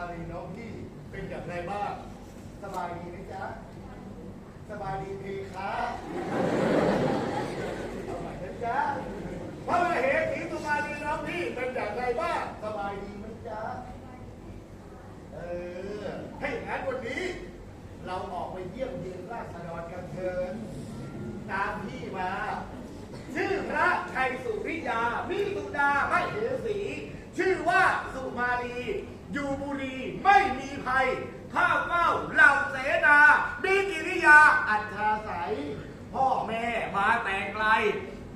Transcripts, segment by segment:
าลีน้องพี่เป็นอย่างไรบ้าง สบายดีไหมจ๊ะ สบายดีเพคะเอาใหม่นะจ๊ะพระมเหสีสุมาลีน้องพี่เป็นอย่างไรบ้าง สบายดีไหมจ๊ะ เออให้อย่างนั้นวันนี้ เราออกไปเยี่ยมเยียนราษฎรกันเถินตามพี่มา ชื่อพระชัยสุริยามีสุดาไม่เหสีชื่อว่าสุมาลี อยู่บุรีไม่มีภัยข้าวเฝ้าเหล่าเสนามีกิริยาอัจฉาศัยพ่อแม่มาแต่ไกล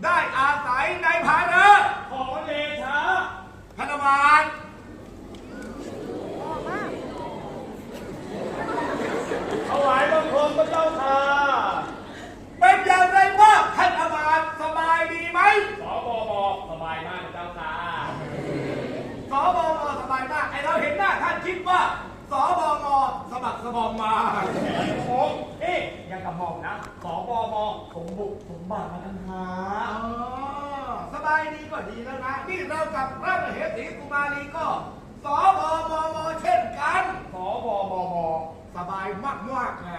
ได้อาศัยในภาเนอขอเดชะธนบาลถวายบังคมพระเจ้าค่ะ เป็นอย่างไรบ้างท่านอามาตย์สบายดีไหม สบมสบายมากพระเจ้าค่ะ สบมสบายมาก ไอเราเห็นหน้าท่านคิดว่า สบมสมัครส บอมมาผมเอ๊ะยังกระหม่อมนะสบมผมบุกสมบัติมาทั้งหาอสบายดีก็ดีแล้วนะนี่เรากับพระมเหสีกุมารีก็สบมมเช่นกันสบมมสบายมากมากไง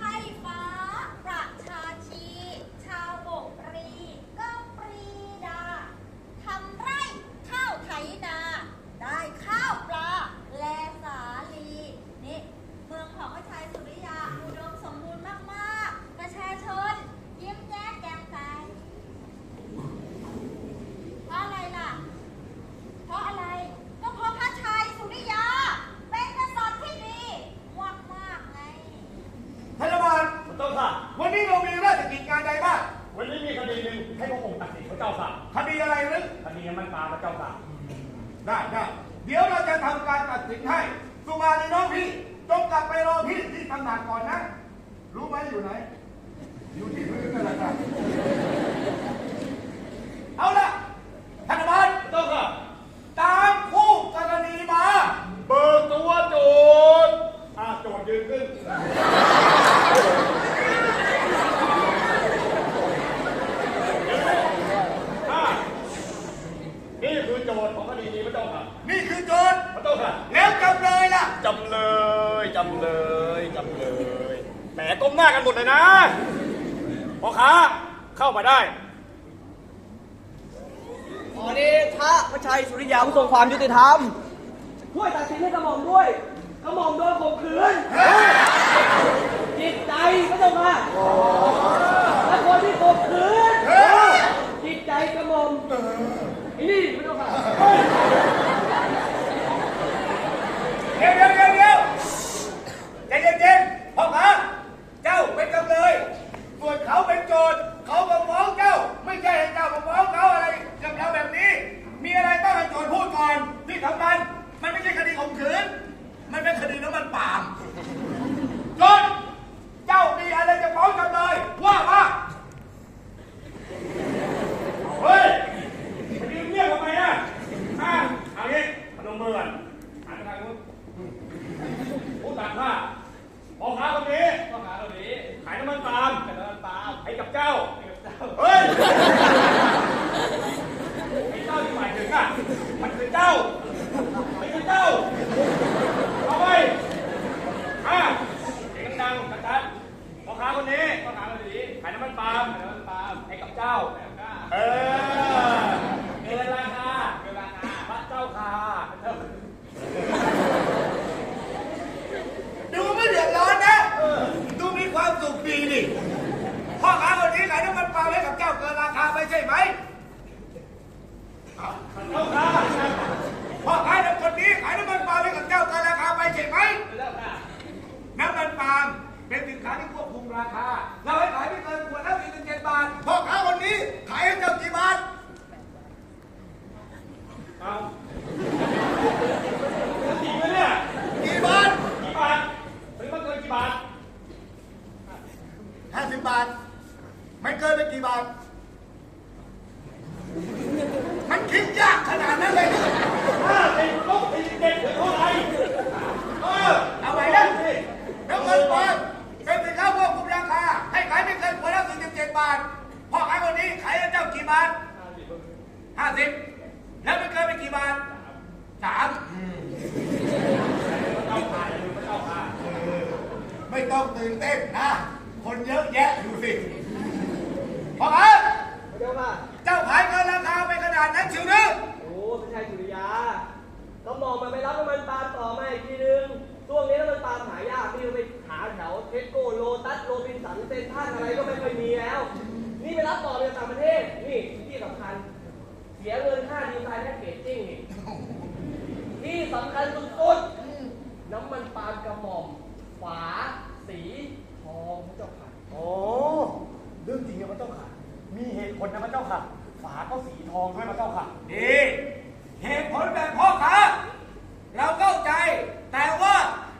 ให้ฟ้า ประชาชี ชาวบกปรี ก็ปรีดา ทำไร่ข้าวไถนา ได้ข้าวปลา แลสาลี นี่ เมืองของพระชัยสุริยา อุดมสมบูรณ์มาก ๆ ประชาชน ยิ้มแย้มแจ่มใสเพราะอะไรล่ะ เพราะอะไร ก็เพราะพระชัยสุริยา เป็นกษัตริย์ที่ดีมากมากๆไง ท่านอามาตย์ พระเจ้าค่ะ วันนี้เรามีราชกิจงานใดบ้าง วันนี้มีคดีหนึ่งให้พระองค์ตัดสินพระเจ้าค่ะ คดีอะไรหรือ คดีน้ำมันปลาพระเจ้าค่ะ ได้ได้เดี๋ยวเราจะทำการตัดสินให้สุมาลีน้องพี่จงกลับไปรอพี่ที่ตำหนักก่อนนะ รู้ไหมอยู่ไหน อยู่ที่พื้นนั่นแหละครับเอาละธนบัตร พระเจ้าค่ะ ตามคู่กรณีมา เบิกตัวโจรอ่าโจรยืนขึ้น อ่านี่คือโจทย์ของคดีนี้พระเจ้าค่ะ นี่คือโจทย์ พระเจ้าค่ะ แล้วจำเลยล่ะ จำเลยจำเลยจำเลยแหม ก้มหน้ากันหมดเลยนะพ่อค้าเข้ามาได้ขอเดชะพระชัยสุริยาผู้ทรงความยุติธรรมช่วยตัดสินให้กระหม่อมด้วยกระหม่อมโดนข่มขืนจิตใจพระเจ้าค่ะและ ใช่ไหมพ่อค้าพ่อค้าใคนนี้ขายน้ำมันปาล์มให้กับเจ้าเกินราคาไปใช่ไหมแน้ำมันปาล์มเป็นสินค้าที่ควบคุมราคา เราให้ขายไม่เกินขวดละสี่ถึงเจ็ดบาทพ่อขายคนนี้ขายให้เจ้ากี่บาทเอาจริงไหเนี่ยกี่บาทกี่บาทถึงมาเกินกี่บาทห้าสิบบาท ไม่เกินไปกี่บาท มันคิดยากขนาดนั้นเลยห้าสิบลบสี่สิบเจ็ดถึงเท่าไรเออเอาไว้นะแล้วเงินเปิดเป็นสินค้าควบคุมราคา ให้ขายไม่เกินหัวละสี่สิบเจ็ดบาทพ่อค้าคนนี้ขายให้เจ้ากี่บาทห้าสิบแล้วไม่เกินไปกี่บาทสามไม่ต้องตื่นเต้นนะ คนเยอะแยะอยู่สิพ่อค้าเยอะมา เจ้าขายเกินราคาไปขนาดนั้นเชียวหรือโอ้พระชัยสุริยาก็มองมันไปรับน้ำมันปาล์มต่อมาอีกทีนึงช่วงนี้น้ำมันปาล์มหายากนี่เราไปหาแถวเทสโก้โลตัสโรบินสันเซนทรันอะไรก็ไม่ค่อยมีแล้ว นี่ไปรับต่อมาจากต่างประเทศ นี่ที่สำคัญ เสียเงินค่าดีไซน์แพ็กเกจจิ้งนี่ที่สำคัญสุดๆน้ำมันปาล์มกระหม่อมฝาสีทองพระเจ้าค่ะโอ้เรื่องจริงนะพระเจ้าค่ะ มีเหตุผลนะพระเจ้าค่ะ ฝาก็สีทองด้วยพระเจ้าค่ะ ดีเหตุผลแบบพ่อค้าเราเข้าใจ แต่ว่า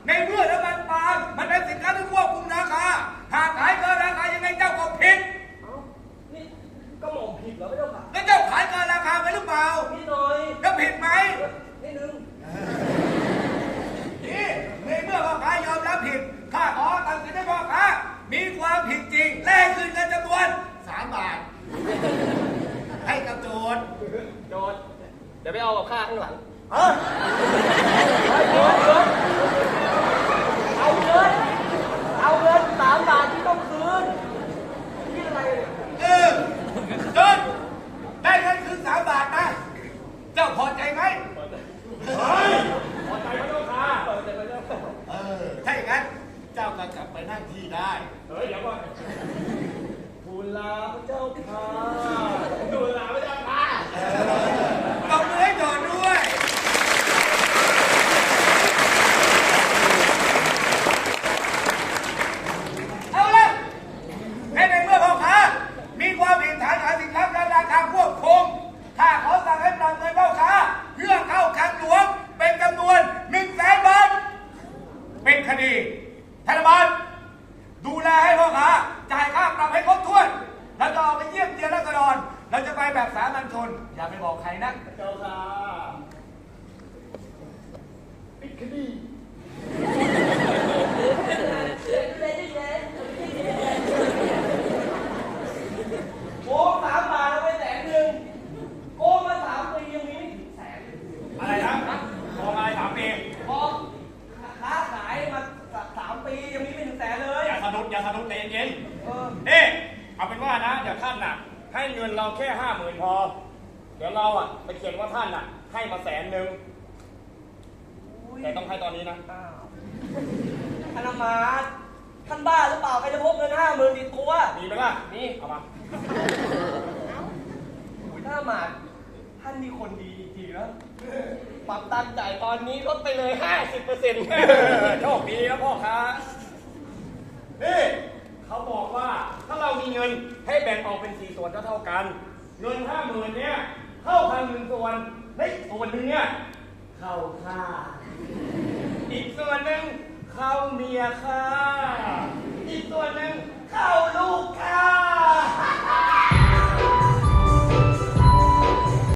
ในเมื่อน้ำมันปาล์มมันเป็นสินค้าที่ควบคุมราคา หากขายเกินราคายังไงเจ้าก็ผิด เอ้า นี่กระหม่อมผิดเหรอพระเจ้าค่ะ แล้วเจ้าขายเกินราคาไปหรือเปล่า นิดหน่อย แล้วผิดไหม นิดนึง นี่ในเมื่อพ่อค้ายอมรับผิด ข้าขอตัดสินให้พ่อค้ามีความผิดจริง แลกคืนเงินจำนวนสามบาท ให้กับโจทย์ โดนเดี๋ยวไปเอากับข้าข้างหลังฮะเอาเงิน เอาเงินสามบาทที่ต้องคืนคิดอะไรเนี่ย เออโจทย์ได้เงินคืนสามบาทนะ เจ้าพอใจไหม เฮ้ยพอใจพระเจ้าค่ะ เปิดแต่พระเจ้าค่ะ เออ ถ้าอย่างนั้น เจ้าก็กลับไปนั่งที่ได้ เฮ้ยเดี๋ยวก่อน ทูลลาพระเจ้าค่ะทูลลาพระเจ้าค่ะ ตบมือให้โจทย์ด้วย เอาละและในเมื่อพ่อค้ามีความผิดฐานขายสินค้าเกินราคาควบคุมข้าขอสั่งให้ปรับเงินพ่อค้าเพื่อเข้าคลังหลวงเป็นจำนวนหนึ่งแสนบาท เป็นคดีธนบัตรดูแลให้พ่อค้าจ่ายค่าปรับให้ครบถ้วน แล้วจะออกไปเยี่ยมเยียนรัษฎรเราจะไปแบบสามัญชน อย่าไปบอกใครนะ เจ้าค่ะปิดคดี โกงสามบาทเอาไปแสนหนึ่งโกงมาสามปียังมีไม่ถึงแสน อะไรนะทองอะไรสามปี พอค้าขายมาสามปียังมีไม่ถึงแสนเลย อย่าสะดุดอย่าสะดุดใจเย็นเออๆนี่เอาเป็นว่านะอย่าท่านน่ะ ให้เงินเราแค่ห้าหมื่นพอ เดี๋ยวเราอะไปเขียนว่าท่านน่ะ ให้มาแสนหนึ่งแต่ต้องให้ตอนนี้นะอ้าวธนมาตท่านบ้าหรือเปล่าใครจะพกเงินห้าหมื่นติดตัวมีไหมล่ะนี่เอามาโอ้ยธนมาตท่านมีคนดีจริงๆนะปรับตังค์จ่ายตอนนี้ลดไปเลยห้าสิบเปอร์เซ็นต์โชคดีนะพ่อค้า นี่เขาบอกว่าถ้าเรามีเงินให้แบ่งออกเป็นสี่ส่วนเท่ากัน เงินห้าหมื่นเนี่ยเข้าทางหนึ่งส่วนในส่วนหนึ่งเนี่ยเข้าข้าอีกส่วนหนึ่งเข้าเมียข้าอีกส่วนหนึ่งเข้าลูกข้า